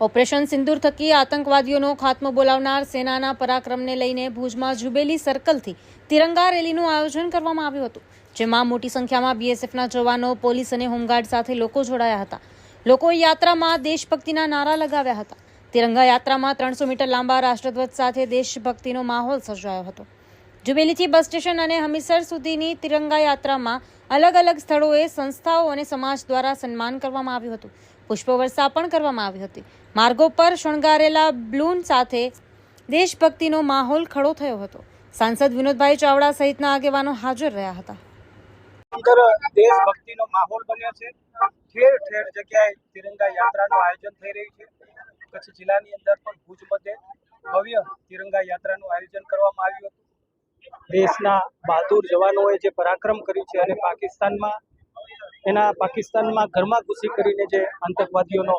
Operation સિંદૂર થકી આતંકવાદીઓનો ખાત્મો બોલાવનાર સેનાના પરાક્રમને લઈને ભુજમાં જુબેલી સર્કલથી તિરંગા રેલીનું આયોજન કરવામાં આવ્યું હતું, જેમાં મોટી સંખ્યામાં બીએસએફના જવાનો, પોલીસ અને હોમગાર્ડ સાથે લોકો જોડાયા હતા. લોકોએ યાત્રામાં દેશભક્તિના નારા લગાવ્યા હતા. તિરંગા યાત્રામાં ત્રણસો મીટર લાંબા રાષ્ટ્રધ્વજ સાથે દેશભક્તિનો માહોલ સર્જાયો હતો. જુબેલીથી બસ સ્ટેશન અને હમીસર સુધીની તિરંગા યાત્રામાં અલગ અલગ સ્થળોએ સંસ્થાઓ અને સમાજ દ્વારા સન્માન કરવામાં આવ્યું હતું. પુષ્પવર્ષા પણ કરવામાં આવી હતી. માર્ગો પર શણગારેલા બ્લૂન સાથે દેશભક્તિનો માહોલ ખડો થયો હતો. સાંસદ વિનોદભાઈ ચાવડા સહિતના આગેવાનો હાજર રહ્યા હતા. દેશભક્તિનો માહોલ બન્યો છે. ઠેર ઠેર જગ્યાએ તિરંગા યાત્રાનું આયોજન થઈ રહ્યું છે. કચ્છ જિલ્લાની અંદર પણ ભુજ મધ્યે ભવ્ય તિરંગા યાત્રાનું આયોજન કરવામાં દેશના બહાદુર જવાનોએ જે પરાક્રમ કર્યું છે અને પાકિસ્તાનમાં, એના પાકિસ્તાનમાં ઘરમાં ઘૂસી કરીને જે આતંકવાદીઓનો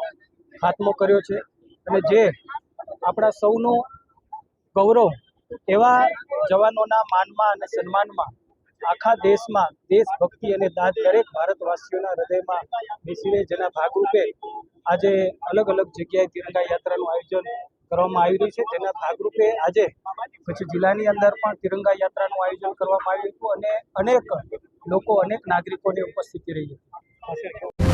ખાત્મો કર્યો છે અને જે આપણા સૌનું ગૌરવ એવા જવાનોના માનમાં અને સન્માનમાં આખા દેશમાં દેશભક્તિ અને દાદ દરેક ભારતવાસીઓના હૃદયમાં બેસીને જેના ભાગરૂપે આજે અલગ અલગ જગ્યાએ તિરંગા યાત્રાનું આયોજન કરવામાં આવી રહ્યું છે. જેના ભાગરૂપે આજે કચ્છ જિલ્લાની અંદર પણ તિરંગા યાત્રાનું આયોજન કરવામાં આવ્યું હતું અને અનેક લોકો, અનેક નાગરિકોની ઉપસ્થિતિ રહી હતી.